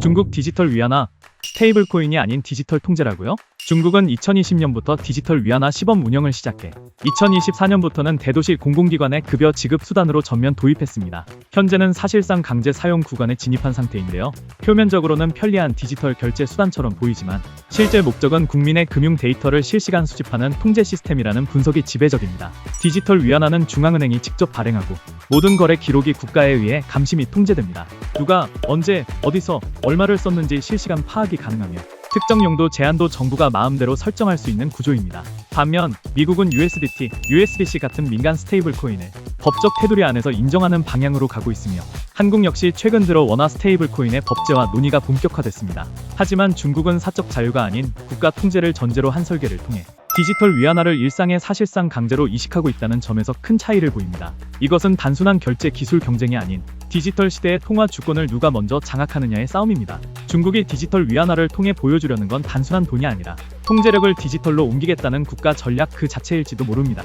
중국 디지털 위안화 스테이블 코인이 아닌 디지털 통제라고요? 중국은 2020년부터 디지털 위안화 시범 운영을 시작해 2024년부터는 대도시 공공기관의 급여 지급 수단으로 전면 도입했습니다. 현재는 사실상 강제 사용 구간에 진입한 상태인데요. 표면적으로는 편리한 디지털 결제 수단처럼 보이지만 실제 목적은 국민의 금융 데이터를 실시간 수집하는 통제 시스템이라는 분석이 지배적입니다. 디지털 위안화는 중앙은행이 직접 발행하고 모든 거래 기록이 국가에 의해 감시 및 통제됩니다. 누가 언제 어디서 얼마를 썼는지 실시간 파악이 가능하며 특정 용도 제한도 정부가 마음대로 설정할 수 있는 구조입니다. 반면 미국은 USDT, USDC 같은 민간 스테이블 코인을 법적 테두리 안에서 인정하는 방향으로 가고 있으며 한국 역시 최근 들어 원화 스테이블 코인의 법제화 논의가 본격화됐습니다. 하지만 중국은 사적 자유가 아닌 국가 통제를 전제로 한 설계를 통해 디지털 위안화를 일상의 사실상 강제로 이식하고 있다는 점에서 큰 차이를 보입니다. 이것은 단순한 결제 기술 경쟁이 아닌 디지털 시대의 통화 주권을 누가 먼저 장악하느냐의 싸움입니다. 중국이 디지털 위안화를 통해 보여주려는 건 단순한 돈이 아니라 통제력을 디지털로 옮기겠다는 국가 전략 그 자체일지도 모릅니다.